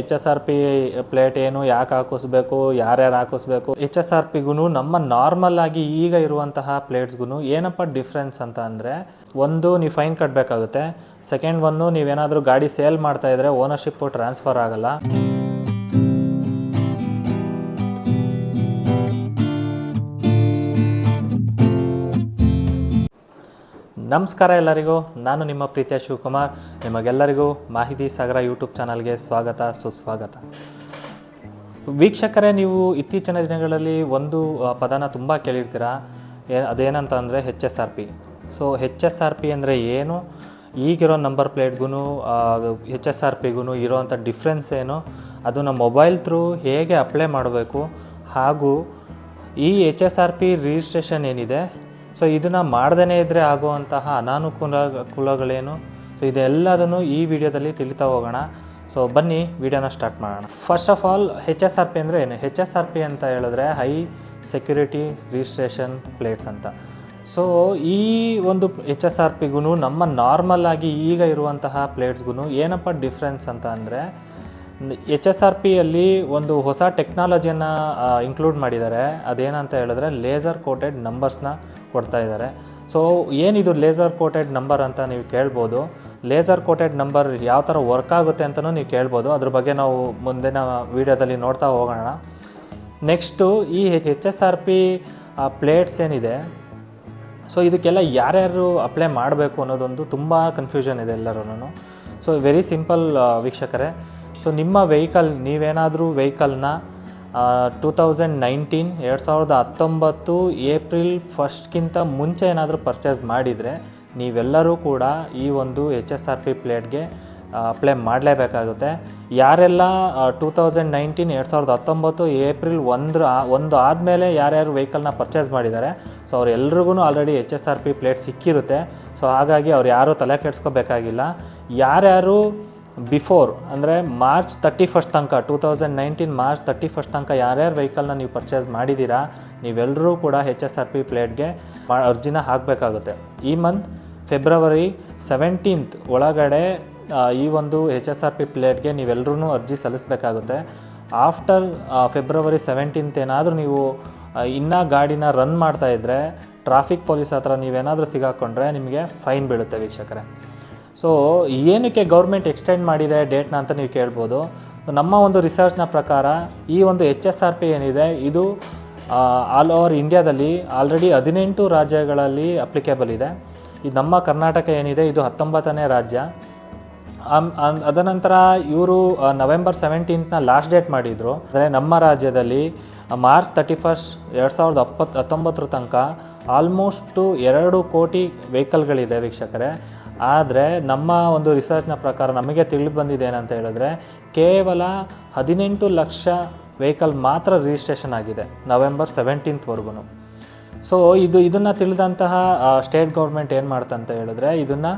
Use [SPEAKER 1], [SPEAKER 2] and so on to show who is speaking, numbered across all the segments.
[SPEAKER 1] H S R P plate ಏನು ಯಾಕೆ ಹಾಕಿಸ್ಬೇಕು, ಯಾರ್ಯಾರು ಹಾಕಿಸ್ಬೇಕು, ಎಚ್ ಎಸ್ ಆರ್ ಪಿಗೂ ನಮ್ಮ ನಾರ್ಮಲ್ ಆಗಿ ಈಗ ಇರುವಂತಹ ಪ್ಲೇಟ್ಸ್ಗೂ ಏನಪ್ಪ ಡಿಫ್ರೆನ್ಸ್ ಅಂತ ಅಂದರೆ ಒಂದು ನೀವು ಫೈನ್ ಕಟ್ಟಬೇಕಾಗುತ್ತೆ ಸೆಕೆಂಡ್ ಒನ್ನು ನೀವೇನಾದರೂ ಗಾಡಿ ಸೇಲ್ ಮಾಡ್ತಾ ಇದ್ರೆ ಓನರ್ಶಿಪ್ಪು ಟ್ರಾನ್ಸ್ಫರ್ ಆಗಲ್ಲ. ನಮಸ್ಕಾರ ಎಲ್ಲರಿಗೂ. ನಾನು ನಿಮ್ಮ ಪ್ರೀತಿಯ ಶಿವಕುಮಾರ್. ನಿಮಗೆಲ್ಲರಿಗೂ ಮಾಹಿತಿ ಸಾಗರ ಯೂಟ್ಯೂಬ್ ಚಾನಲ್ಗೆ ಸ್ವಾಗತ, ಸುಸ್ವಾಗತ. ವೀಕ್ಷಕರೇ, ನೀವು ಇತ್ತೀಚಿನ ದಿನಗಳಲ್ಲಿ ಒಂದು ಪದನ ತುಂಬ ಕೇಳಿರ್ತೀರ. ಅದೇನಂತ ಅಂದರೆ H S R P. So H S R P ಅಂದರೆ ಏನು? ಈಗಿರೋ ನಂಬರ್ ಪ್ಲೇಟ್ಗೂ ಹೆಚ್ ಎಸ್ ಆರ್ ಪಿಗೂ ಇರೋವಂಥ ಡಿಫ್ರೆನ್ಸ್ ಏನು? ಅದನ್ನು ಮೊಬೈಲ್ ಥ್ರೂ ಹೇಗೆ ಅಪ್ಲೈ ಮಾಡಬೇಕು? ಹಾಗೂ ಈ H S R P registration ಏನಿದೆ? ಸೊ ಇದನ್ನು ಮಾಡ್ದೇ ಇದ್ದರೆ ಆಗುವಂತಹ ಅನಾನುಕೂಲ ಕುಲಗಳೇನು? ಸೊ ಇದೆಲ್ಲದನ್ನು ಈ ವಿಡಿಯೋದಲ್ಲಿ ತಿಳಿತಾ ಹೋಗೋಣ. ಸೊ ಬನ್ನಿ, ವಿಡಿಯೋನ ಸ್ಟಾರ್ಟ್ ಮಾಡೋಣ. First of all H S R P ಅಂದರೆ ಏನು? ಹೆಚ್ ಎಸ್ ಆರ್ ಪಿ ಅಂತ ಹೇಳಿದ್ರೆ ಹೈ ಸೆಕ್ಯೂರಿಟಿ ರಿಜಿಸ್ಟ್ರೇಷನ್ ಪ್ಲೇಟ್ಸ್ ಅಂತ. ಸೊ ಈ ಒಂದು ಎಚ್ ಎಸ್ ಆರ್ ಪಿಗೂ ನಮ್ಮ ನಾರ್ಮಲ್ ಆಗಿ ಈಗ ಇರುವಂತಹ ಪ್ಲೇಟ್ಸ್ಗೂ ಏನಪ್ಪ ಡಿಫ್ರೆನ್ಸ್ ಅಂತ ಅಂದರೆ ಎಚ್ ಎಸ್ ಆರ್ ಪಿಯಲ್ಲಿ ಒಂದು ಹೊಸ ಟೆಕ್ನಾಲಜಿಯನ್ನು ಇನ್ಕ್ಲೂಡ್ ಮಾಡಿದ್ದಾರೆ. ಅದೇನಂತ ಹೇಳಿದ್ರೆ ಲೇಸರ್ ಕೋಟೆಡ್ ನಂಬರ್ಸ್ನ ಕೊಡ್ತಾ ಇದ್ದಾರೆ. ಸೊ ಏನಿದು ಲೇಸರ್ ಕೋಟೆಡ್ ನಂಬರ್ ಅಂತ ನೀವು ಕೇಳ್ಬೋದು. ಲೇಸರ್ ಕೋಟೆಡ್ ನಂಬರ್ ಯಾವ ಥರ ವರ್ಕ್ ಆಗುತ್ತೆ ಅಂತಲೂ ನೀವು ಕೇಳ್ಬೋದು. ಅದ್ರ ಬಗ್ಗೆ ನಾವು ಮುಂದಿನ ವೀಡಿಯೋದಲ್ಲಿ ನೋಡ್ತಾ ಹೋಗೋಣ. ನೆಕ್ಸ್ಟು ಈ H S R P plates ಏನಿದೆ? ಸೊ ಇದಕ್ಕೆಲ್ಲ ಯಾರ್ಯಾರು ಅಪ್ಲೈ ಮಾಡಬೇಕು ಅನ್ನೋದೊಂದು ತುಂಬ ಕನ್ಫ್ಯೂಷನ್ ಇದೆ ಎಲ್ಲರೂ ಸೊ ವೆರಿ ಸಿಂಪಲ್ ವೀಕ್ಷಕರೇ. ಸೊ ನಿಮ್ಮ ವೆಹಿಕಲ್ ನೀವೇನಾದರೂ ವೆಹಿಕಲ್ನ ಟೂ ತೌಸಂಡ್ ನೈನ್ಟೀನ್ ಎರಡು ಸಾವಿರದ ಹತ್ತೊಂಬತ್ತು ಏಪ್ರಿಲ್ ಫಸ್ಟ್ಗಿಂತ ಮುಂಚೆ ಏನಾದರೂ ಪರ್ಚೇಸ್ ಮಾಡಿದರೆ ನೀವೆಲ್ಲರೂ ಕೂಡ ಈ ಒಂದು ಎಚ್ ಎಸ್ ಆರ್ ಪಿ ಪ್ಲೇಟ್ಗೆ ಅಪ್ಲೈ ಮಾಡಲೇಬೇಕಾಗುತ್ತೆ. ಯಾರೆಲ್ಲ ಟೂ ತೌಸಂಡ್ ನೈನ್ಟೀನ್ ಎರಡು ಸಾವಿರದ ಹತ್ತೊಂಬತ್ತು ಏಪ್ರಿಲ್ ಒಂದರ ಒಂದು ಆದಮೇಲೆ ಯಾರ್ಯಾರು ವೆಹಿಕಲ್ನ ಪರ್ಚೇಸ್ ಮಾಡಿದ್ದಾರೆ so ಅವ್ರೆಲ್ರಿಗೂ already H S R P plate ಸಿಕ್ಕಿರುತ್ತೆ. So ಹಾಗಾಗಿ ಅವ್ರು ಯಾರೂ ತಲೆ ಕೆಡಿಸ್ಕೋಬೇಕಾಗಿಲ್ಲ. ಯಾರ್ಯಾರು ಬಿಫೋರ್, ಅಂದರೆ ಮಾರ್ಚ್ ತರ್ಟಿ ಫಸ್ಟ್ ತನಕ two thousand nineteen March thirty first ತನಕ ಯಾರ್ಯಾರು ವೆಹಿಕಲ್ನ ನೀವು ಪರ್ಚೇಸ್ ಮಾಡಿದ್ದೀರಾ ನೀವೆಲ್ಲರೂ ಕೂಡ ಹೆಚ್ ಎಸ್ ಆರ್ ಪಿ ಪ್ಲೇಟ್ಗೆ ಅರ್ಜಿನ ಹಾಕಬೇಕಾಗುತ್ತೆ. ಈ ಮಂತ್ ಫೆಬ್ರವರಿ ಸೆವೆಂಟೀನ್ತ್ ಒಳಗಡೆ ಈ ಒಂದು ಎಚ್ ಎಸ್ ಆರ್ ಪಿ ಪ್ಲೇಟ್ಗೆ ನೀವೆಲ್ಲರೂ ಅರ್ಜಿ ಸಲ್ಲಿಸಬೇಕಾಗುತ್ತೆ. ಆಫ್ಟರ್ ಫೆಬ್ರವರಿ ಸೆವೆಂಟೀನ್ತ್ ಏನಾದರೂ ನೀವು ಇನ್ನೂ ಗಾಡಿನ ರನ್ ಮಾಡ್ತಾ ಇದ್ದರೆ ಟ್ರಾಫಿಕ್ ಪೊಲೀಸ್ ಹತ್ರ ನೀವೇನಾದರೂ ಸಿಗಾಕೊಂಡ್ರೆ ನಿಮಗೆ ಫೈನ್ ಬೀಳುತ್ತೆ ವೀಕ್ಷಕರೇ. ಸೊ ಏನಕ್ಕೆ ಗೌರ್ಮೆಂಟ್ ಎಕ್ಸ್ಟೆಂಡ್ ಮಾಡಿದೆ ಡೇಟ್ನ ಅಂತ ನೀವು ಕೇಳ್ಬೋದು. ನಮ್ಮ ಒಂದು ರಿಸರ್ಚ್ನ ಪ್ರಕಾರ ಈ ಒಂದು ಎಚ್ ಎಸ್ ಆರ್ ಪಿ ಏನಿದೆ, ಇದು ಆಲ್ ಓವರ್ ಇಂಡಿಯಾದಲ್ಲಿ ಆಲ್ರೆಡಿ ಹದಿನೆಂಟು ರಾಜ್ಯಗಳಲ್ಲಿ ಅಪ್ಲಿಕೇಬಲ್ ಇದೆ. ಇದು ನಮ್ಮ ಕರ್ನಾಟಕ ಏನಿದೆ, ಇದು ಹತ್ತೊಂಬತ್ತನೇ ರಾಜ್ಯ. ಅದನಂತರ ಇವರು ನವೆಂಬರ್ ಸೆವೆಂಟೀನ್ತ್ನ ಲಾಸ್ಟ್ ಡೇಟ್ ಮಾಡಿದರು. ಅಂದರೆ ನಮ್ಮ ರಾಜ್ಯದಲ್ಲಿ ಮಾರ್ಚ್ ತರ್ಟಿ ಫಸ್ಟ್ ಎರಡು ಸಾವಿರದ ಹಪ್ಪತ್ತು ಹತ್ತೊಂಬತ್ತರ ತನಕ ಆಲ್ಮೋಸ್ಟು ಎರಡು ಕೋಟಿ ವೆಹಿಕಲ್ಗಳಿದೆ ವೀಕ್ಷಕರೇ. ಆದರೆ ನಮ್ಮ ಒಂದು ರಿಸರ್ಚ್ನ ಪ್ರಕಾರ ನಮಗೆ ತಿಳಿದು ಬಂದಿದೆ ಏನಂತ ಹೇಳಿದ್ರೆ ಕೇವಲ ಹದಿನೆಂಟು ಲಕ್ಷ ವೆಹಿಕಲ್ ಮಾತ್ರ ರಿಜಿಸ್ಟ್ರೇಷನ್ ಆಗಿದೆ ನವೆಂಬರ್ ಸೆವೆಂಟೀನ್ತ್ವರೆಗೂ ಸೊ ಇದು ಇದನ್ನು ತಿಳಿದಂತಹ ಸ್ಟೇಟ್ ಗೌರ್ಮೆಂಟ್ ಏನು ಮಾಡ್ತಂತ ಹೇಳಿದ್ರೆ ಇದನ್ನು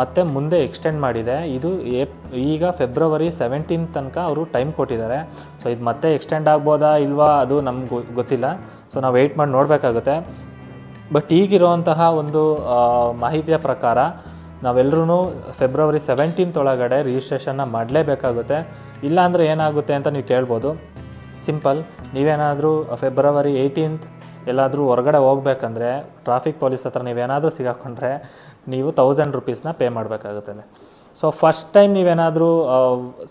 [SPEAKER 1] ಮತ್ತೆ ಮುಂದೆ ಎಕ್ಸ್ಟೆಂಡ್ ಮಾಡಿದೆ. ಇದು ಏಪ್, ಈಗ ಫೆಬ್ರವರಿ ಸೆವೆಂಟೀನ್ ತನಕ ಅವರು ಟೈಮ್ ಕೊಟ್ಟಿದ್ದಾರೆ. ಸೊ ಇದು ಮತ್ತೆ ಎಕ್ಸ್ಟೆಂಡ್ ಆಗ್ಬೋದಾ ಇಲ್ವಾ ಅದು ನಮ್ಗೆ ಗೊತ್ತಿಲ್ಲ. ಸೊ ನಾವು ವೆಯ್ಟ್ ಮಾಡಿ ನೋಡಬೇಕಾಗುತ್ತೆ. ಬಟ್ ಈಗಿರುವಂತಹ ಒಂದು ಮಾಹಿತಿಯ ಪ್ರಕಾರ ನಾವೆಲ್ಲರೂ ಫೆಬ್ರವರಿ ಸೆವೆಂಟೀನ್ತ್ ಒಳಗಡೆ ರಿಜಿಸ್ಟ್ರೇಷನ್ನ ಮಾಡಲೇಬೇಕಾಗುತ್ತೆ. ಇಲ್ಲಾಂದರೆ ಏನಾಗುತ್ತೆ ಅಂತ ನೀವು ಕೇಳ್ಬೋದು. ಸಿಂಪಲ್ ನೀವೇನಾದರೂ ಫೆಬ್ರವರಿ ಏಯ್ಟೀನ್ತ್ ಎಲ್ಲಾದರೂ ಹೊರಗಡೆ ಹೋಗ್ಬೇಕಂದ್ರೆ ಟ್ರಾಫಿಕ್ ಪೊಲೀಸ್ ಹತ್ರ ನೀವೇನಾದರೂ ಸಿಗಾಕೊಂಡ್ರೆ, ನೀವು ತೌಸಂಡ್ ರುಪೀಸ್ನ ಪೇ ಮಾಡಬೇಕಾಗುತ್ತದೆ ಸೊ ಫಸ್ಟ್ ಟೈಮ್ ನೀವೇನಾದರೂ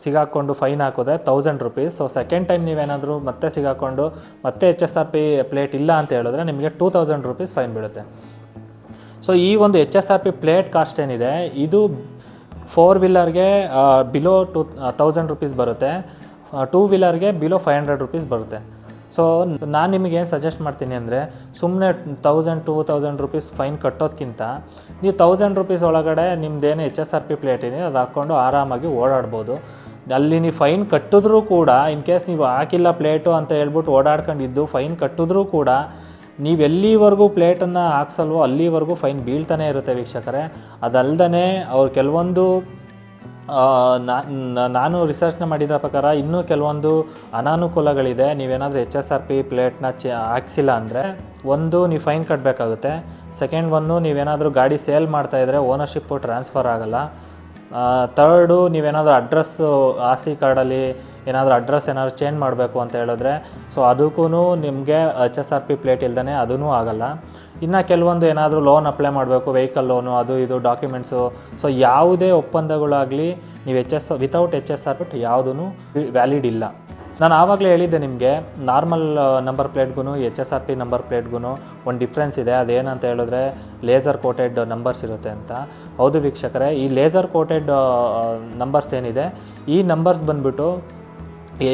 [SPEAKER 1] ಸಿಗಾಕೊಂಡು ಫೈನ್ ಹಾಕಿದ್ರೆ thousand rupees so second time ನೀವೇನಾದರೂ ಮತ್ತೆ ಸಿಗಾಕೊಂಡು, ಮತ್ತೆ H S R P plate ಇಲ್ಲ ಅಂತ ಹೇಳಿದ್ರೆ ನಿಮಗೆ ಟೂ ತೌಸಂಡ್ ರುಪೀಸ್ ಫೈನ್ ಬೀಳುತ್ತೆ. ಸೊ ಈ ಒಂದು H S R P plate cost ಏನಿದೆ, ಇದು ಫೋರ್ ವೀಲರ್ಗೆ ಬಿಲೋ ಟು ತೌಸಂಡ್ ರುಪೀಸ್ ಬರುತ್ತೆ. ಟೂ ವೀಲರ್ಗೆ ಬಿಲೋ ಫೈವ್ ಹಂಡ್ರೆಡ್ ರುಪೀಸ್ ಬರುತ್ತೆ. ಸೊ ನಾನು ನಿಮಗೆ ಏನು ಸಜೆಸ್ಟ್ ಮಾಡ್ತೀನಿ ಅಂದರೆ ಸುಮ್ಮನೆ thousand two thousand rupees fine ಕಟ್ಟೋದಕ್ಕಿಂತ ನೀವು ತೌಸಂಡ್ ರುಪೀಸ್ ಒಳಗಡೆ ನಿಮ್ದೇನು H S R P plate ಇದೆ ಅದು ಹಾಕ್ಕೊಂಡು ಆರಾಮಾಗಿ ಓಡಾಡ್ಬೋದು. ಅಲ್ಲಿ ನೀವು ಫೈನ್ ಕಟ್ಟಿದ್ರೂ ಕೂಡ ಇನ್ ಕೇಸ್ ನೀವು ಹಾಕಿಲ್ಲ ಪ್ಲೇಟು ಅಂತ ಹೇಳ್ಬಿಟ್ಟು ಓಡಾಡ್ಕೊಂಡಿದ್ದು ಫೈನ್ ಕಟ್ಟಿದ್ರೂ ಕೂಡ ನೀವು ಎಲ್ಲಿವರೆಗೂ ಪ್ಲೇಟನ್ನು ಹಾಕ್ಸಲ್ವೋ ಅಲ್ಲಿವರೆಗೂ ಫೈನ್ ಬೀಳ್ತಾನೆ ಇರುತ್ತೆ ವೀಕ್ಷಕರೇ. ಅದಲ್ಲದೆ ಅವ್ರು ಕೆಲವೊಂದು ನಾನು ರಿಸರ್ಚ್ನ ಮಾಡಿದ ಪ್ರಕಾರ ಇನ್ನೂ ಕೆಲವೊಂದು ಅನಾನುಕೂಲಗಳಿದೆ. ನೀವೇನಾದರೂ ಎಚ್ ಎಸ್ ಆರ್ ಪಿ ಪ್ಲೇಟ್ನ ಚೆ, ಹಾಕ್ಸಿಲ್ಲ ಅಂದರೆ ಒಂದು ನೀವು ಫೈನ್ ಕಟ್ಟಬೇಕಾಗುತ್ತೆ ಸೆಕೆಂಡ್ ಒನ್ನು ನೀವೇನಾದರೂ ಗಾಡಿ ಸೇಲ್ ಮಾಡ್ತಾ ಇದ್ದರೆ ಓನರ್ಶಿಪ್ಪು ಟ್ರಾನ್ಸ್ಫರ್ ಆಗಲ್ಲ. ತರ್ಡು ನೀವೇನಾದರೂ ಅಡ್ರೆಸ್ಸು ಆರ್ ಸಿ ಕಾರ್ಡಲ್ಲಿ ಏನಾದರೂ ಅಡ್ರೆಸ್ ಏನಾದರೂ ಚೇಂಜ್ ಮಾಡಬೇಕು ಅಂತ ಹೇಳಿದ್ರೆ ಸೊ ಅದಕ್ಕೂ ನಿಮಗೆ H S R P plate ಇಲ್ದೇ ಅದೂ ಆಗಲ್ಲ. ಇನ್ನು ಕೆಲವೊಂದು ಏನಾದರೂ ಲೋನ್ ಅಪ್ಲೈ ಮಾಡಬೇಕು ವೆಹಿಕಲ್ ಲೋನು ಅದು ಇದು ಡಾಕ್ಯುಮೆಂಟ್ಸು ಸೊ ಯಾವುದೇ ಒಪ್ಪಂದಗಳಾಗಲಿ ನೀವು H S without H S R P ಯಾವುದೂ ವ್ಯಾಲಿಡ್ ಇಲ್ಲ. ನಾನು ಆವಾಗಲೇ ಹೇಳಿದ್ದೆ ನಿಮಗೆ normal number ಪ್ಲೇಟ್ಗೂ H S R P number ಪ್ಲೇಟ್ಗೂ ಒಂದು ಡಿಫ್ರೆನ್ಸ್ ಇದೆ. ಅದೇನಂತ ಹೇಳಿದ್ರೆ ಲೇಸರ್ ಕೋಟೆಡ್ ನಂಬರ್ಸ್ ಇರುತ್ತೆ ಅಂತ. ಹೌದು ವೀಕ್ಷಕರೇ, ಈ ಲೇಸರ್ ಕೋಟೆಡ್ ನಂಬರ್ಸ್ ಏನಿದೆ, ಈ ನಂಬರ್ಸ್ ಬಂದ್ಬಿಟ್ಟು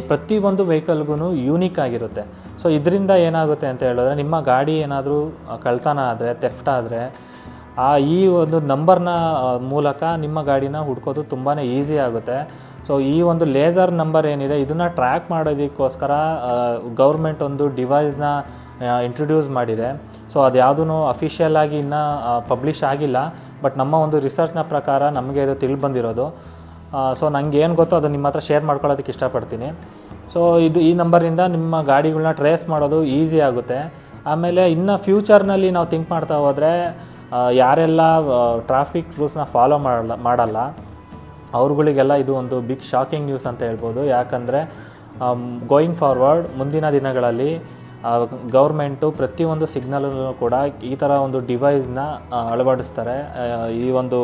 [SPEAKER 1] ಪ್ರತಿಯೊಂದು ವೆಹಿಕಲ್ಗೂ ಯೂನಿಕ್ ಆಗಿರುತ್ತೆ. ಸೊ ಇದರಿಂದ ಏನಾಗುತ್ತೆ ಅಂತ ಹೇಳಿದ್ರೆ, ನಿಮ್ಮ ಗಾಡಿ ಏನಾದರೂ ಕಳ್ತನ ಆದರೆ ತೆಫ್ಟ್ ಆದರೆ, ಆ, ಈ ಒಂದು ನಂಬರ್ನ ಮೂಲಕ ನಿಮ್ಮ ಗಾಡಿನ ಹುಡ್ಕೋದು ತುಂಬಾ ಈಸಿ ಆಗುತ್ತೆ. ಸೊ ಈ ಒಂದು ಲೇಸರ್ ನಂಬರ್ ಏನಿದೆ, ಇದನ್ನು ಟ್ರ್ಯಾಕ್ ಮಾಡೋದಕ್ಕೋಸ್ಕರ ಗೌರ್ಮೆಂಟ್ ಒಂದು ಡಿವೈಸ್ನ ಇಂಟ್ರೊಡ್ಯೂಸ್ ಮಾಡಿದೆ. ಸೊ ಅದು ಯಾವುದೂ ಅಫಿಷಿಯಲ್ ಆಗಿ ಇನ್ನೂ ಪಬ್ಲಿಷ್ ಆಗಿಲ್ಲ. ಬಟ್ ನಮ್ಮ ಒಂದು ರಿಸರ್ಚ್ನ ಪ್ರಕಾರ ನಮಗೆ ಇದು ತಿಳಿದು ಬಂದಿರೋದು ಸೊ ನನಗೆ ಏನು ಗೊತ್ತೋ ಅದು ನಿಮ್ಮ ಹತ್ರ ಶೇರ್ ಮಾಡ್ಕೊಳ್ಳೋದಕ್ಕೆ ಇಷ್ಟಪಡ್ತೀನಿ. ಸೊ ಇದು ಈ ನಂಬರಿಂದ ನಿಮ್ಮ ಗಾಡಿಗಳನ್ನ ಟ್ರೇಸ್ ಮಾಡೋದು ಈಸಿ ಆಗುತ್ತೆ. ಆಮೇಲೆ ಇನ್ನು ಫ್ಯೂಚರ್ನಲ್ಲಿ ನಾವು ಥಿಂಕ್ ಮಾಡ್ತಾ ಹೋದರೆ ಯಾರೆಲ್ಲ ಟ್ರಾಫಿಕ್ ರೂಲ್ಸ್ನ ಫಾಲೋ ಮಾಡಲ್ಲ ಮಾಡಲ್ಲ, ಅವ್ರುಗಳಿಗೆಲ್ಲ ಇದು ಒಂದು ಬಿಗ್ ಶಾಕಿಂಗ್ ನ್ಯೂಸ್ ಅಂತ ಹೇಳ್ಬೋದು. ಯಾಕಂದರೆ ಗೋಯಿಂಗ್ ಫಾರ್ವರ್ಡ್ ಮುಂದಿನ ದಿನಗಳಲ್ಲಿ ಗೌರ್ಮೆಂಟು ಪ್ರತಿಯೊಂದು ಸಿಗ್ನಲಲ್ಲೂ ಕೂಡ ಈ ಥರ ಒಂದು ಡಿವೈಸ್ನ ಅಳವಡಿಸ್ತಾರೆ. ಈ ಒಂದು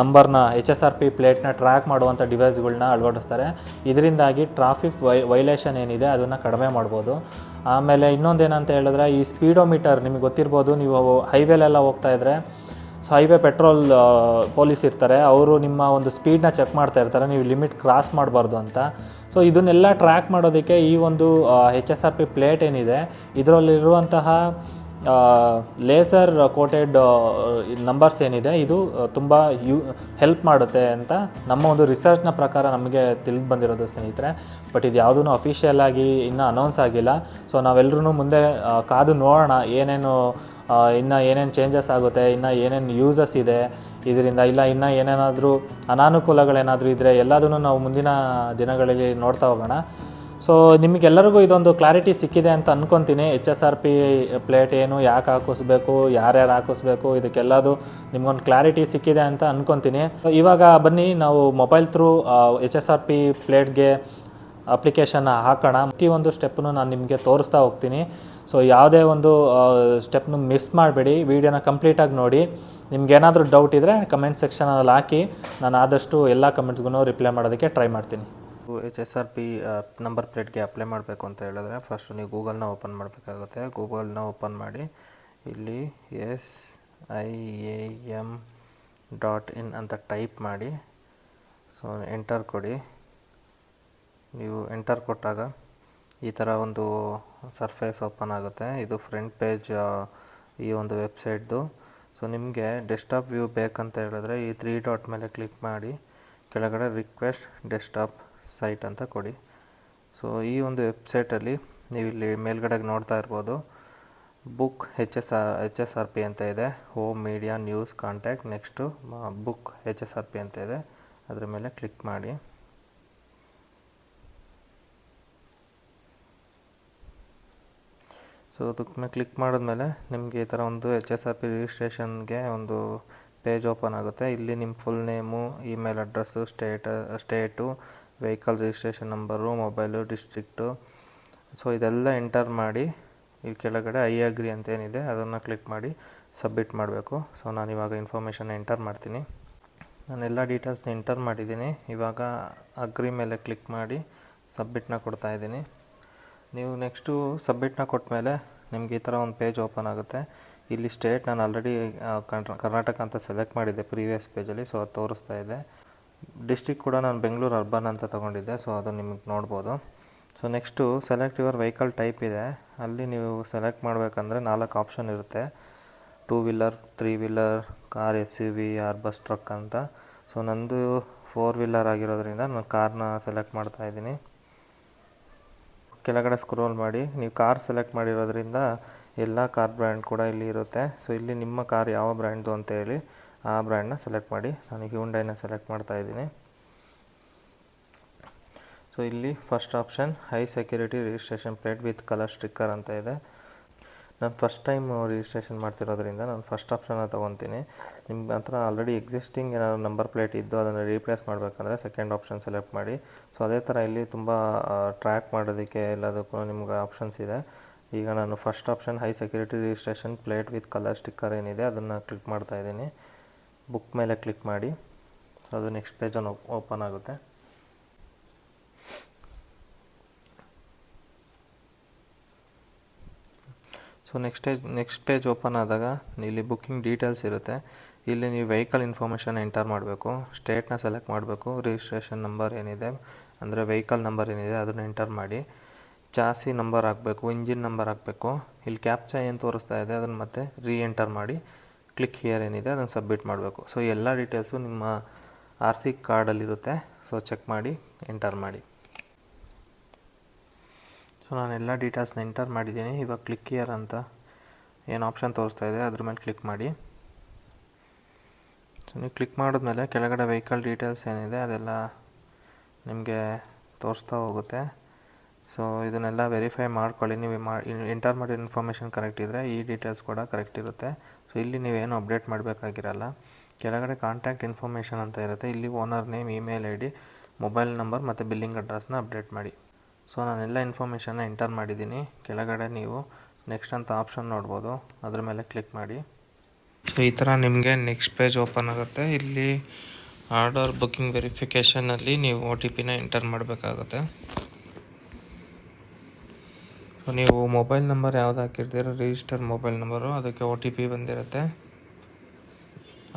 [SPEAKER 1] ನಂಬರ್ನ ಎಚ್ ಎಸ್ ಆರ್ ಪಿ ಪ್ಲೇಟ್ನ ಟ್ರ್ಯಾಕ್ ಮಾಡುವಂಥ ಡಿವೈಸ್ಗಳನ್ನ ಅಳವಡಿಸ್ತಾರೆ. ಇದರಿಂದಾಗಿ ಟ್ರಾಫಿಕ್ ವೈ, ವೈಲೇಷನ್ ಏನಿದೆ ಅದನ್ನು ಕಡಿಮೆ ಮಾಡ್ಬೋದು. ಆಮೇಲೆ ಇನ್ನೊಂದೇನಂತ ಹೇಳಿದ್ರೆ ಈ ಸ್ಪೀಡೋಮೀಟರ್ ನಿಮಗೆ ಗೊತ್ತಿರ್ಬೋದು, ನೀವು ಹೈವೇಲೆಲ್ಲ ಹೋಗ್ತಾ ಇದ್ದರೆ ಸೊ ಹೈವೇ ಪೆಟ್ರೋಲ್ ಪೊಲೀಸ್ ಇರ್ತಾರೆ. ಅವರು ನಿಮ್ಮ ಒಂದು ಸ್ಪೀಡ್ನ ಚೆಕ್ ಮಾಡ್ತಾ ಇರ್ತಾರೆ. ನೀವು ಲಿಮಿಟ್ ಕ್ರಾಸ್ ಮಾಡಬಾರ್ದು ಅಂತ. ಸೊ ಇದನ್ನೆಲ್ಲ ಟ್ರ್ಯಾಕ್ ಮಾಡೋದಕ್ಕೆ ಈ ಒಂದು H S R P plate ಏನಿದೆ, ಇದರಲ್ಲಿರುವಂತಹ ಲೇಸರ್ ಕೋಟೆಡ್ ನಂಬರ್ಸ್ ಏನಿದೆ, ಇದು ತುಂಬ ಯೂ ಹೆಲ್ಪ್ ಮಾಡುತ್ತೆ ಅಂತ ನಮ್ಮ ಒಂದು ರಿಸರ್ಚ್ನ ಪ್ರಕಾರ ನಮಗೆ ತಿಳಿದು ಬಂದಿರೋದು ಸ್ನೇಹಿತರೆ. ಬಟ್ ಇದು ಯಾವುದೂ ಅಫಿಷಿಯಲ್ ಆಗಿ ಇನ್ನೂ ಅನೌನ್ಸ್ ಆಗಿಲ್ಲ. ಸೊ ನಾವೆಲ್ಲರೂ ಮುಂದೆ ಕಾದು ನೋಡೋಣ ಏನೇನು ಇನ್ನು ಏನೇನು ಚೇಂಜಸ್ ಆಗುತ್ತೆ, ಇನ್ನು ಏನೇನು ಯೂಸಸ್ ಇದೆ. ಇದರಿಂದ ಇಲ್ಲ, ಇನ್ನು ಏನೇನಾದರೂ ಅನಾನುಕೂಲಗಳೇನಾದರೂ ಇದ್ದರೆ ಎಲ್ಲದನ್ನು ನಾವು ಮುಂದಿನ ದಿನಗಳಲ್ಲಿ ನೋಡ್ತಾ ಹೋಗೋಣ. ಸೊ ನಿಮಗೆಲ್ಲರಿಗೂ ಇದೊಂದು ಕ್ಲಾರಿಟಿ ಸಿಕ್ಕಿದೆ ಅಂತ ಅಂದ್ಕೊತೀನಿ H S R P plate ಏನು ಯಾಕೆ ಹಾಕಿಸ್ಬೇಕು, ಯಾರ್ಯಾರು ಹಾಕಿಸ್ಬೇಕು, ಇದಕ್ಕೆಲ್ಲದು ನಿಮ್ಗೊಂದು ಕ್ಲಾರಿಟಿ ಸಿಕ್ಕಿದೆ ಅಂತ ಅಂದ್ಕೊತೀನಿ ಇವಾಗ ಬನ್ನಿ, ನಾವು mobile through H S R P ಪ್ಲೇಟ್ಗೆ ಅಪ್ಲಿಕೇಶನ್ನ ಹಾಕೋಣ. ಪ್ರತಿಯೊಂದು ಸ್ಟೆಪ್ಪನ್ನು ನಾನು ನಿಮಗೆ ತೋರಿಸ್ತಾ ಹೋಗ್ತೀನಿ. ಸೊ ಯಾವುದೇ ಒಂದು ಸ್ಟೆಪ್ನು ಮಿಸ್ ಮಾಡಬೇಡಿ. ವೀಡಿಯೋನ ಕಂಪ್ಲೀಟಾಗಿ ನೋಡಿ. ನಿಮ್ಗೆ ಏನಾದರೂ ಡೌಟ್ ಇದ್ದರೆ ಕಮೆಂಟ್ ಸೆಕ್ಷನಲ್ಲಿ ಹಾಕಿ. ನಾನು ಆದಷ್ಟು ಎಲ್ಲ ಕಮೆಂಟ್ಸ್ಗೂ ರಿಪ್ಲೈ ಮಾಡೋದಕ್ಕೆ ಟ್ರೈ ಮಾಡ್ತೀನಿ. H S R P number ಪ್ಲೇಟ್ಗೆ ಅಪ್ಲೈ ಮಾಡಬೇಕು ಅಂತ ಹೇಳಿದ್ರೆ ಫಸ್ಟ್ ನೀವು ಗೂಗಲ್ನ ಓಪನ್ ಮಾಡಬೇಕಾಗುತ್ತೆ. ಗೂಗಲ್ನ ಓಪನ್ ಮಾಡಿ. ಇಲ್ಲಿ S I A M dot in ಅಂತ ಟೈಪ್ ಮಾಡಿ. ಸೊ ಎಂಟರ್ ಕೊಡಿ. ನೀವು ಎಂಟರ್ ಕೊಟ್ಟಾಗ ಈ ಥರ ಒಂದು ಸರ್ಫೇಸ್ ಓಪನ್ ಆಗುತ್ತೆ. ಇದು ಫ್ರಂಟ್ ಪೇಜ್ ಈ ಒಂದು ವೆಬ್ಸೈಟ್ದು ಸೊ ನಿಮಗೆ ಡೆಸ್ಕ್ಟಾಪ್ ವ್ಯೂ ಬೇಕಂತ ಹೇಳಿದ್ರೆ ಈ ತ್ರೀ ಡಾಟ್ ಮೇಲೆ ಕ್ಲಿಕ್ ಮಾಡಿ, ಕೆಳಗಡೆ ರಿಕ್ವೆಸ್ಟ್ ಡೆಸ್ಕ್ಟಾಪ್ ಸೈಟ್ ಅಂತ ಕೊಡಿ. ಸೊ ಈ ಒಂದು ವೆಬ್ಸೈಟಲ್ಲಿ ನೀವು ಇಲ್ಲಿ ಮೇಲ್ಗಡೆಗೆ ನೋಡ್ತಾ ಇರ್ಬೋದು. Book H S R H S R P ಅಂತ ಇದೆ. Home media news contact next book H S R P ಅಂತ ಇದೆ. ಅದರ ಮೇಲೆ ಕ್ಲಿಕ್ ಮಾಡಿ. ಸೊ ಅದಕ್ಕೆ ಮೇಲೆ ಕ್ಲಿಕ್ ಮಾಡಿದ್ಮೇಲೆ ನಿಮಗೆ ಈ ಥರ ಒಂದು ಎಚ್ ಎಸ್ ಆರ್ ಪಿ ರಿಜಿಸ್ಟ್ರೇಷನ್ಗೆ ಒಂದು ಪೇಜ್ ಓಪನ್ ಆಗುತ್ತೆ. ಇಲ್ಲಿ ನಿಮ್ಮ full name email address state state vehicle registration number mobile district so ಇದೆಲ್ಲ ಎಂಟರ್ ಮಾಡಿ ಈ ಕೆಳಗಡೆ ಐ ಅಗ್ರಿ ಅಂತ ಏನಿದೆ ಅದನ್ನು ಕ್ಲಿಕ್ ಮಾಡಿ ಸಬ್ಮಿಟ್ ಮಾಡಬೇಕು. ಸೊ ನಾನು ಇವಾಗ ಇನ್ಫಾರ್ಮೇಷನ್ ಎಂಟರ್ ಮಾಡ್ತೀನಿ. ನಾನು ಎಲ್ಲ ಡೀಟೇಲ್ಸ್ನ ಎಂಟರ್ ಮಾಡಿದ್ದೀನಿ. ಇವಾಗ ಅಗ್ರಿ ಮೇಲೆ ಕ್ಲಿಕ್ ಮಾಡಿ ಸಬ್ಮಿಟ್ನ ಕೊಡ್ತಾ ಇದ್ದೀನಿ. ನೀವು ನೆಕ್ಸ್ಟು ಸಬ್ಮಿಟ್ನ ಕೊಟ್ಟಮೇಲೆ ನಿಮಗೆ ಈ ಥರ ಒಂದು ಪೇಜ್ ಓಪನ್ ಆಗುತ್ತೆ. ಇಲ್ಲಿ ಸ್ಟೇಟ್ ನಾನು ಆಲ್ರೆಡಿ ಕರ್ನಾಟಕ ಅಂತ ಸೆಲೆಕ್ಟ್ ಮಾಡಿದ್ದೆ ಪ್ರೀವಿಯಸ್ ಪೇಜಲ್ಲಿ ಸೊ ಅದು ತೋರಿಸ್ತಾ ಇದೆ. ಡಿಸ್ಟಿಕ್ ಕೂಡ ನಾನು ಬೆಂಗಳೂರು ಅರ್ಬನ್ ಅಂತ ತೊಗೊಂಡಿದ್ದೆ ಸೊ ಅದು ನಿಮಗೆ ನೋಡ್ಬೋದು. So next select your vehicle type ಇದೆ. ಅಲ್ಲಿ ನೀವು ಸೆಲೆಕ್ಟ್ ಮಾಡಬೇಕಂದ್ರೆ ನಾಲ್ಕು ಆಪ್ಷನ್ ಇರುತ್ತೆ. Two wheeler three wheeler car S U V or bus truck ಅಂತ. ಸೊ ನಂದು ಫೋರ್ ವೀಲರ್ ಆಗಿರೋದ್ರಿಂದ ನಾನು ಕಾರ್ನ ಸೆಲೆಕ್ಟ್ ಮಾಡ್ತಾ ಇದ್ದೀನಿ. ಕೆಳಗಡೆ ಸ್ಕ್ರೋಲ್ ಮಾಡಿ, ನೀವು ಕಾರ್ ಸೆಲೆಕ್ಟ್ ಮಾಡಿರೋದ್ರಿಂದ ಎಲ್ಲ ಕಾರ್ ಬ್ರ್ಯಾಂಡ್ ಕೂಡ ಇಲ್ಲಿ ಇರುತ್ತೆ. ಸೊ ಇಲ್ಲಿ ನಿಮ್ಮ ಕಾರ್ ಯಾವ ಬ್ರ್ಯಾಂಡ್ದು ಅಂತ ಹೇಳಿ ಆ ಬ್ರ್ಯಾಂಡ್ನ ಸೆಲೆಕ್ಟ್ ಮಾಡಿ. ನಾನು ಹ್ಯೂಂಡೈನ ಸೆಲೆಕ್ಟ್ ಮಾಡ್ತಾ ಇದ್ದೀನಿ. ಸೊ ಇಲ್ಲಿ first option high security registration plate with colour sticker ಅಂತ ಇದೆ.
[SPEAKER 2] ನಾನು ಫಸ್ಟ್ ಟೈಮ್ ರಿಜಿಸ್ಟ್ರೇಷನ್ ಮಾಡ್ತಿರೋದ್ರಿಂದ ನಾನು ಫಸ್ಟ್ ಆಪ್ಷನ್ನ ತೊಗೊತೀನಿ. ನಿಮ್ಮ ಹತ್ರ ಆಲ್ರೆಡಿ ಎಕ್ಸಿಸ್ಟಿಂಗ್ ಏನಾದ್ರು ನಂಬರ್ ಪ್ಲೇಟ್ ಇದ್ದು ಅದನ್ನು ರೀಪ್ಲೇಸ್ ಮಾಡಬೇಕಂದ್ರೆ ಸೆಕೆಂಡ್ ಆಪ್ಷನ್ ಸೆಲೆಕ್ಟ್ ಮಾಡಿ. ಸೊ ಅದೇ ಥರ ಇಲ್ಲಿ ತುಂಬ ಟ್ರ್ಯಾಕ್ ಮಾಡೋದಕ್ಕೆ ಎಲ್ಲದಕ್ಕೂ ನಿಮ್ಗೆ ಆಪ್ಷನ್ಸ್ ಇದೆ. ಈಗ ನಾನು first option high security registration plate with colour sticker ಏನಿದೆ ಅದನ್ನು ಕ್ಲಿಕ್ ಮಾಡ್ತಾ ಇದ್ದೀನಿ. ಬುಕ್ ಮೇಲೆ ಕ್ಲಿಕ್ ಮಾಡಿ. ಸೊ ಅದು ನೆಕ್ಸ್ಟ್ ಪೇಜನ್ನು ಓಪನ್ ಆಗುತ್ತೆ. So next page next page open ಆದಾಗ ಇಲ್ಲಿ ಬುಕ್ಕಿಂಗ್ ಡೀಟೇಲ್ಸ್ ಇರುತ್ತೆ. ಇಲ್ಲಿ ನೀವು ವೆಹಿಕಲ್ ಇನ್ಫಾರ್ಮೇಷನ್ ಎಂಟರ್ ಮಾಡಬೇಕು. ಸ್ಟೇಟ್ನ ಸೆಲೆಕ್ಟ್ ಮಾಡಬೇಕು. ರಿಜಿಸ್ಟ್ರೇಷನ್ ನಂಬರ್ ಏನಿದೆ, ಅಂದರೆ ವೆಹಿಕಲ್ ನಂಬರ್ ಏನಿದೆ, ಅದನ್ನು ಎಂಟರ್ ಮಾಡಿ. ಚಾಸಿ ನಂಬರ್ ಹಾಕಬೇಕು ಇಂಜಿನ್ ನಂಬರ್ ಹಾಕಬೇಕು. ಇಲ್ಲಿ ಕ್ಯಾಪ್ಚಾ ಏನು ತೋರಿಸ್ತಾ ಇದೆ, ಅದನ್ನು ಮತ್ತೆ ರೀ ಎಂಟರ್ ಮಾಡಿ. ಕ್ಲಿಕ್ ಹಿಯರ್ ಏನಿದೆ, ಅದನ್ನು ಸಬ್ಮಿಟ್ ಮಾಡಬೇಕು. ಸೊ ಎಲ್ಲ ಡೀಟೇಲ್ಸು ನಿಮ್ಮ ಆರ್ ಸಿ ಕಾರ್ಡಲ್ಲಿರುತ್ತೆ ಸೊ ಚೆಕ್ ಮಾಡಿ ಎಂಟರ್ ಮಾಡಿ. ಸೊ ನಾನು ಎಲ್ಲ ಡೀಟೇಲ್ಸ್ನ ಎಂಟರ್ ಮಾಡಿದ್ದೀನಿ. ಇವಾಗ ಕ್ಲಿಕ್ ಇಯರ್ ಅಂತ ಏನು ಆಪ್ಷನ್ ತೋರಿಸ್ತಾ ಇದೆ, ಅದ್ರ ಮೇಲೆ ಕ್ಲಿಕ್ ಮಾಡಿ. ಸೊ ನೀವು ಕ್ಲಿಕ್ ಮಾಡಿದ್ಮೇಲೆ ಕೆಳಗಡೆ ವೆಹಿಕಲ್ ಡೀಟೇಲ್ಸ್ ಏನಿದೆ, ಅದೆಲ್ಲ ನಿಮಗೆ ತೋರಿಸ್ತಾ ಹೋಗುತ್ತೆ. ಸೊ ಇದನ್ನೆಲ್ಲ ವೆರಿಫೈ ಮಾಡ್ಕೊಳ್ಳಿ. ನೀವು ಮಾ, ಎಂಟರ್ ಮಾಡಿದ ಇನ್ಫಾರ್ಮೇಷನ್ ಕರೆಕ್ಟ್ ಇದ್ದರೆ ಈ ಡೀಟೇಲ್ಸ್ ಕೂಡ ಕರೆಕ್ಟ್ ಇರುತ್ತೆ. ಸೊ ಇಲ್ಲಿ ನೀವೇನು ಅಪ್ಡೇಟ್ ಮಾಡಬೇಕಾಗಿರಲ್ಲ. ಕೆಳಗಡೆ ಕಾಂಟ್ಯಾಕ್ಟ್ ಇನ್ಫಾರ್ಮೇಷನ್ ಅಂತ ಇರುತ್ತೆ. ಇಲ್ಲಿ owner name email I D mobile number ಮತ್ತು ಬಿಲ್ಲಿಂಗ್ ಅಡ್ರೆಸ್ನ ಅಪ್ಡೇಟ್ ಮಾಡಿ. ಸೊ ನಾನೆಲ್ಲ ಇನ್ಫಾರ್ಮೇಷನ್ನ ಎಂಟರ್ ಮಾಡಿದ್ದೀನಿ. ಕೆಳಗಡೆ ನೀವು ನೆಕ್ಸ್ಟ್ ಅಂತ ಆಪ್ಷನ್ ನೋಡ್ಬೋದು. ಅದ್ರ ಮೇಲೆ ಕ್ಲಿಕ್ ಮಾಡಿ. ಸೊ ಈ ಥರ ನಿಮಗೆ ನೆಕ್ಸ್ಟ್ ಪೇಜ್ ಓಪನ್ ಆಗುತ್ತೆ. ಇಲ್ಲಿ ಆರ್ಡರ್ ಬುಕ್ಕಿಂಗ್ ವೆರಿಫಿಕೇಷನಲ್ಲಿ ನೀವು ಒ ಟಿ ಪಿನ ಎಂಟರ್ ಮಾಡಬೇಕಾಗುತ್ತೆ. ಸೊ ನೀವು ಮೊಬೈಲ್ ನಂಬರ್ ಯಾವ್ದು ಹಾಕಿರ್ತೀರೋ? ರಿಜಿಸ್ಟರ್ ಮೊಬೈಲ್ ನಂಬರು ಅದಕ್ಕೆ ಒ ಟಿ ಪಿ ಬಂದಿರುತ್ತೆ.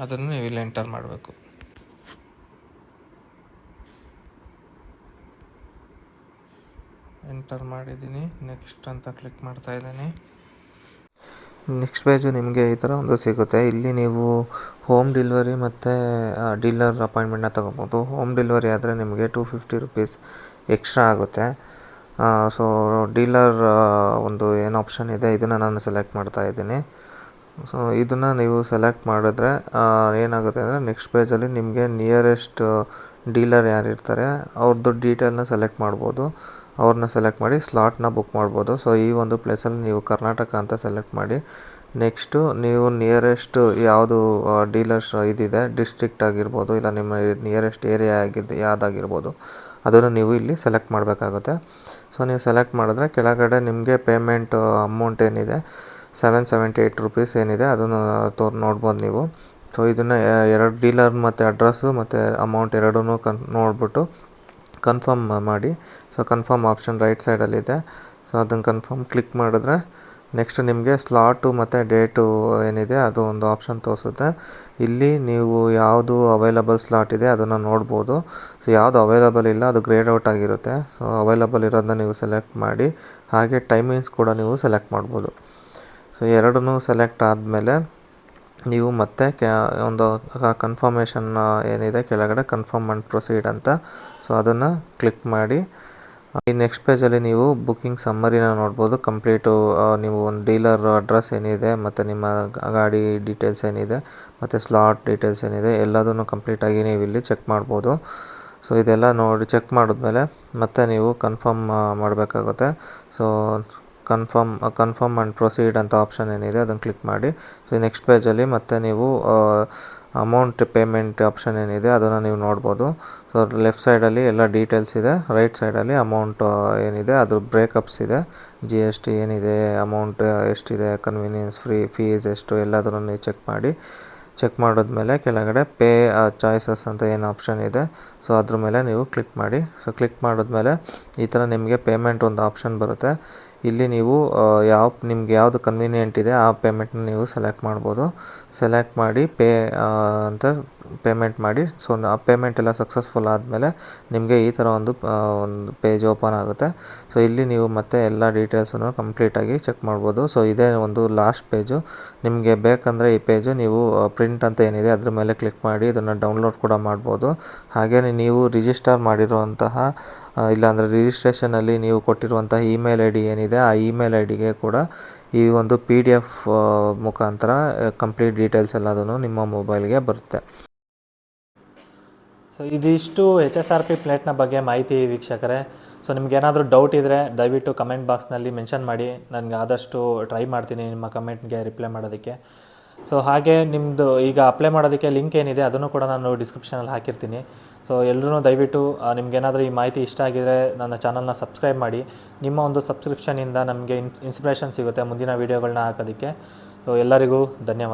[SPEAKER 2] ಅದನ್ನು ನೀವು ಇಲ್ಲಿ ಎಂಟರ್ ಮಾಡಬೇಕು. ಎಂಟರ್ ಮಾಡಿದ್ದೀನಿ. ನೆಕ್ಸ್ಟ್ ಅಂತ ಕ್ಲಿಕ್ ಮಾಡ್ತಾ ಇದ್ದೀನಿ. ನೆಕ್ಸ್ಟ್ ಪೇಜು ನಿಮಗೆ ಈ ಥರ ಒಂದು ಸಿಗುತ್ತೆ. ಇಲ್ಲಿ ನೀವು ಹೋಮ್ ಡೆಲಿವರಿ ಮತ್ತು ಡೀಲರ್ ಅಪಾಯಿಂಟ್ಮೆಂಟ್ನ ತೊಗೋಬೋದು. ಹೋಮ್ ಡೆಲಿವರಿ ಆದರೆ ನಿಮಗೆ ಟೂ ಫಿಫ್ಟಿ ರುಪೀಸ್ ಎಕ್ಸ್ಟ್ರಾ ಆಗುತ್ತೆ. ಸೊ ಡೀಲರ್ ಒಂದು ಏನು ಆಪ್ಷನ್ ಇದೆ, ಇದನ್ನು ನಾನು ಸೆಲೆಕ್ಟ್ ಮಾಡ್ತಾ ಇದ್ದೀನಿ. ಸೊ ಇದನ್ನು ನೀವು ಸೆಲೆಕ್ಟ್ ಮಾಡಿದ್ರೆ ಏನಾಗುತ್ತೆ ಅಂದರೆ ನೆಕ್ಸ್ಟ್ ಪೇಜಲ್ಲಿ ನಿಮಗೆ ನಿಯರೆಸ್ಟ್ ಡೀಲರ್ ಯಾರಿರ್ತಾರೆ ಅವ್ರದ್ದು ಡೀಟೇಲ್ನ ಸೆಲೆಕ್ಟ್ ಮಾಡ್ಬೋದು. ಅವ್ರನ್ನ ಸೆಲೆಕ್ಟ್ ಮಾಡಿ ಸ್ಲಾಟ್ನ ಬುಕ್ ಮಾಡ್ಬೋದು. ಸೊ ಈ ಒಂದು ಪ್ಲೇಸಲ್ಲಿ ನೀವು ಕರ್ನಾಟಕ ಅಂತ ಸೆಲೆಕ್ಟ್ ಮಾಡಿ ನೆಕ್ಸ್ಟು ನೀವು ನಿಯರೆಸ್ಟ್ ಯಾವುದು ಡೀಲರ್ಸ್ ಇದಿದೆ ಡಿಸ್ಟ್ರಿಕ್ಟ್ ಆಗಿರ್ಬೋದು, ಇಲ್ಲ ನಿಮ್ಮ ನಿಯರೆಸ್ಟ್ ಏರಿಯಾ ಆಗಿದ್ದು, ಯಾವುದಾಗಿರ್ಬೋದು, ಅದನ್ನು ನೀವು ಇಲ್ಲಿ ಸೆಲೆಕ್ಟ್ ಮಾಡಬೇಕಾಗುತ್ತೆ. ಸೊ ನೀವು ಸೆಲೆಕ್ಟ್ ಮಾಡಿದ್ರೆ ಕೆಳಗಡೆ ನಿಮಗೆ ಪೇಮೆಂಟ್ ಅಮೌಂಟ್ ಏನಿದೆ ಸೆವೆನ್ ಸೆವೆಂಟಿ ಏಯ್ಟ್ ರುಪೀಸ್ ಏನಿದೆ, ಅದನ್ನು ತೋರ್, ನೋಡ್ಬೋದು ನೀವು. ಸೊ ಇದನ್ನು ಎರಡು ಡೀಲರ್ ಮತ್ತು ಅಡ್ರೆಸ್ಸು ಮತ್ತು ಅಮೌಂಟ್ ಎರಡೂ ಕನ್, ನೋಡಿಬಿಟ್ಟು ಕನ್ಫರ್ಮ್ ಮಾಡಿ. ಸೊ ಕನ್ಫರ್ಮ್ ಆಪ್ಷನ್ ರೈಟ್ ಸೈಡಲ್ಲಿದೆ ಸೊ ಅದನ್ನು ಕನ್ಫರ್ಮ್ ಕ್ಲಿಕ್ ಮಾಡಿದ್ರೆ ನೆಕ್ಸ್ಟ್ ನಿಮಗೆ ಸ್ಲಾಟು ಮತ್ತು ಡೇಟು ಏನಿದೆ ಅದು ಒಂದು ಆಪ್ಷನ್ ತೋರಿಸುತ್ತೆ. ಇಲ್ಲಿ ನೀವು ಯಾವುದು ಅವೈಲಬಲ್ ಸ್ಲಾಟ್ ಇದೆ ಅದನ್ನು ನೋಡ್ಬೋದು. ಸೊ ಯಾವುದು ಅವೈಲಬಲ್ ಇಲ್ಲ ಅದು ಗ್ರೇಡ್ ಔಟ್ ಆಗಿರುತ್ತೆ. ಸೊ ಅವೈಲಬಲ್ ಇರೋದನ್ನ ನೀವು ಸೆಲೆಕ್ಟ್ ಮಾಡಿ. ಹಾಗೆ ಟೈಮಿಂಗ್ಸ್ ಕೂಡ ನೀವು ಸೆಲೆಕ್ಟ್ ಮಾಡ್ಬೋದು. ಸೊ ಎರಡನ್ನೂ ಸೆಲೆಕ್ಟ್ ಆದಮೇಲೆ ನೀವು ಮತ್ತೆ ಕ್ಯಾ, ಒಂದು ಕನ್ಫರ್ಮೇಷನ್ ಏನಿದೆ, ಕೆಳಗಡೆ ಕನ್ಫರ್ಮ್ ಆ್ಯಂಡ್ ಪ್ರೊಸೀಡ್ ಅಂತ. ಸೊ ಅದನ್ನು ಕ್ಲಿಕ್ ಮಾಡಿ. ಈ ನೆಕ್ಸ್ಟ್ ಪೇಜಲ್ಲಿ ನೀವು ಬುಕ್ಕಿಂಗ್ ಸಮ್ಮರಿನ ನೋಡ್ಬೋದು. ಕಂಪ್ಲೀಟು ನೀವು ಒಂದು ಡೀಲರ್ ಅಡ್ರೆಸ್ ಏನಿದೆ, ಮತ್ತು ನಿಮ್ಮ ಗಾಡಿ ಡೀಟೇಲ್ಸ್ ಏನಿದೆ, ಮತ್ತು ಸ್ಲಾಟ್ ಡೀಟೇಲ್ಸ್ ಏನಿದೆ, ಎಲ್ಲದನ್ನು ಕಂಪ್ಲೀಟಾಗಿ ನೀವು ಇಲ್ಲಿ ಚೆಕ್ ಮಾಡ್ಬೋದು. ಸೊ ಇದೆಲ್ಲ ನೋಡಿ ಚೆಕ್ ಮಾಡಿದ್ಮೇಲೆ ಮತ್ತೆ ನೀವು ಕನ್ಫರ್ಮ್ ಮಾಡಬೇಕಾಗುತ್ತೆ. So confirm confirm and proceed ಅಂತ ಆಪ್ಷನ್ ಏನಿದೆ, ಅದನ್ನು ಕ್ಲಿಕ್ ಮಾಡಿ. ಸೊ ನೆಕ್ಸ್ಟ್ ಪೇಜಲ್ಲಿ ಮತ್ತೆ ನೀವು ಅಮೌಂಟ್ ಪೇಮೆಂಟ್ ಆಪ್ಷನ್ ಏನಿದೆ, ಅದನ್ನು ನೀವು ನೋಡ್ಬೋದು. ಸೊ ಲೆಫ್ಟ್ ಸೈಡಲ್ಲಿ ಎಲ್ಲ ಡೀಟೇಲ್ಸ್ ಇದೆ. ರೈಟ್ ಸೈಡಲ್ಲಿ ಅಮೌಂಟ್ ಏನಿದೆ, ಅದು ಬ್ರೇಕಪ್ಸ್ ಇದೆ. ಜಿ ಎಸ್ ಟಿ ಏನಿದೆ ಅಮೌಂಟ್ ಎಷ್ಟಿದೆ ಕನ್ವೀನಿಯನ್ಸ್ ಫ್ರೀ ಫೀಸ್ ಎಷ್ಟು, ಎಲ್ಲದನ್ನು ನೀವು ಚೆಕ್ ಮಾಡಿ. ಚೆಕ್ ಮಾಡಿದ್ಮೇಲೆ ಕೆಳಗಡೆ ಪೇ ಚಾಯ್ಸಸ್ ಅಂತ ಏನು ಆಪ್ಷನ್ ಇದೆ. ಸೊ ಅದ್ರ ಮೇಲೆ ನೀವು ಕ್ಲಿಕ್ ಮಾಡಿ. ಸೊ ಕ್ಲಿಕ್ ಮಾಡಿದ್ಮೇಲೆ ಈ ಥರ ನಿಮಗೆ ಪೇಮೆಂಟ್ ಒಂದು ಆಪ್ಷನ್ ಬರುತ್ತೆ. ಇಲ್ಲಿ ನೀವು ಯಾವ, ನಿಮ್ಗೆ ಯಾವುದು ಕನ್ವೀನಿಯೆಂಟ್ ಇದೆ, ಆ ಪೇಮೆಂಟ್ನ ನೀವು ಸೆಲೆಕ್ಟ್ ಮಾಡ್ಬೋದು. ಸೆಲೆಕ್ಟ್ ಮಾಡಿ ಪೇ ಅಂತ ಪೇಮೆಂಟ್ ಮಾಡಿ ಸೊ ಆ ಪೇಮೆಂಟ್ ಎಲ್ಲ ಸಕ್ಸಸ್ಫುಲ್ ಆದಮೇಲೆ ನಿಮಗೆ ಈ ಥರ ಒಂದು ಒಂದು ಪೇಜ್ ಓಪನ್ ಆಗುತ್ತೆ. ಸೊ ಇಲ್ಲಿ ನೀವು ಮತ್ತೆ ಎಲ್ಲ ಡೀಟೇಲ್ಸನ್ನು ಕಂಪ್ಲೀಟಾಗಿ ಚೆಕ್ ಮಾಡ್ಬೋದು. ಸೊ ಇದೇ ಒಂದು ಲಾಸ್ಟ್ ಪೇಜು ನಿಮಗೆ ಬೇಕಂದರೆ ಈ ಪೇಜು ನೀವು ಪ್ರಿಂಟ್ ಅಂತ ಏನಿದೆ ಅದ್ರ ಮೇಲೆ ಕ್ಲಿಕ್ ಮಾಡಿ, ಇದನ್ನು ಡೌನ್ಲೋಡ್ ಕೂಡ ಮಾಡ್ಬೋದು. ಹಾಗೆಯೇ ನೀವು ರಿಜಿಸ್ಟರ್ ಮಾಡಿರುವಂತಹ ಇಲ್ಲಾಂದರೆ ರಿಜಿಸ್ಟ್ರೇಷನಲ್ಲಿ ನೀವು ಕೊಟ್ಟಿರುವಂತಹ ಇಮೇಲ್ ಐ ಡಿ ಏನಿದೆ, ಆ ಇಮೇಲ್ ಐ ಡಿಗೆ ಕೂಡ ಈ ಒಂದು ಪಿ ಡಿ ಎಫ್ ಮುಖಾಂತರ ಕಂಪ್ಲೀಟ್ ಡೀಟೇಲ್ಸ್ ಎಲ್ಲದನ್ನು ನಿಮ್ಮ ಮೊಬೈಲ್ಗೆ ಬರುತ್ತೆ.
[SPEAKER 1] ಸೊ ಇದಿಷ್ಟು ಎಚ್ ಎಸ್ ಆರ್ ಪಿ ಪ್ಲೇಟ್ನ ಬಗ್ಗೆ ಮಾಹಿತಿ ವೀಕ್ಷಕರೇ. ಸೊ ನಿಮ್ಗೆ ಏನಾದರೂ ಡೌಟ್ ಇದ್ದರೆ ದಯವಿಟ್ಟು ಕಮೆಂಟ್ ಬಾಕ್ಸ್ನಲ್ಲಿ ಮೆನ್ಷನ್ ಮಾಡಿ. ನನಗೆ ಆದಷ್ಟು ಟ್ರೈ ಮಾಡ್ತೀನಿ ನಿಮ್ಮ ಕಮೆಂಟ್ಗೆ ರಿಪ್ಲೈ ಮಾಡೋದಕ್ಕೆ. ಸೊ ಹಾಗೆ ನಿಮ್ಮದು ಈಗ ಅಪ್ಲೈ ಮಾಡೋದಕ್ಕೆ ಲಿಂಕ್ ಏನಿದೆ ಅದನ್ನು ಕೂಡ ನಾನು ಡಿಸ್ಕ್ರಿಪ್ಷನಲ್ಲಿ ಹಾಕಿರ್ತೀನಿ. ಸೊ ಎಲ್ಲರೂ ದಯವಿಟ್ಟು ನಿಮಗೇನಾದರೂ ಈ ಮಾಹಿತಿ ಇಷ್ಟ ಆಗಿದರೆ ನನ್ನ ಚಾನಲ್ನ ಸಬ್ಸ್ಕ್ರೈಬ್ ಮಾಡಿ. ನಿಮ್ಮ ಒಂದು ಸಬ್ಸ್ಕ್ರಿಪ್ಷನಿಂದ ನಮಗೆ ಇನ್ಸ್ಪಿರೇಷನ್ ಸಿಗುತ್ತೆ ಮುಂದಿನ ವೀಡಿಯೋಗಳನ್ನ ಹಾಕೋದಕ್ಕೆ. ಸೊ ಎಲ್ಲರಿಗೂ ಧನ್ಯವಾದ.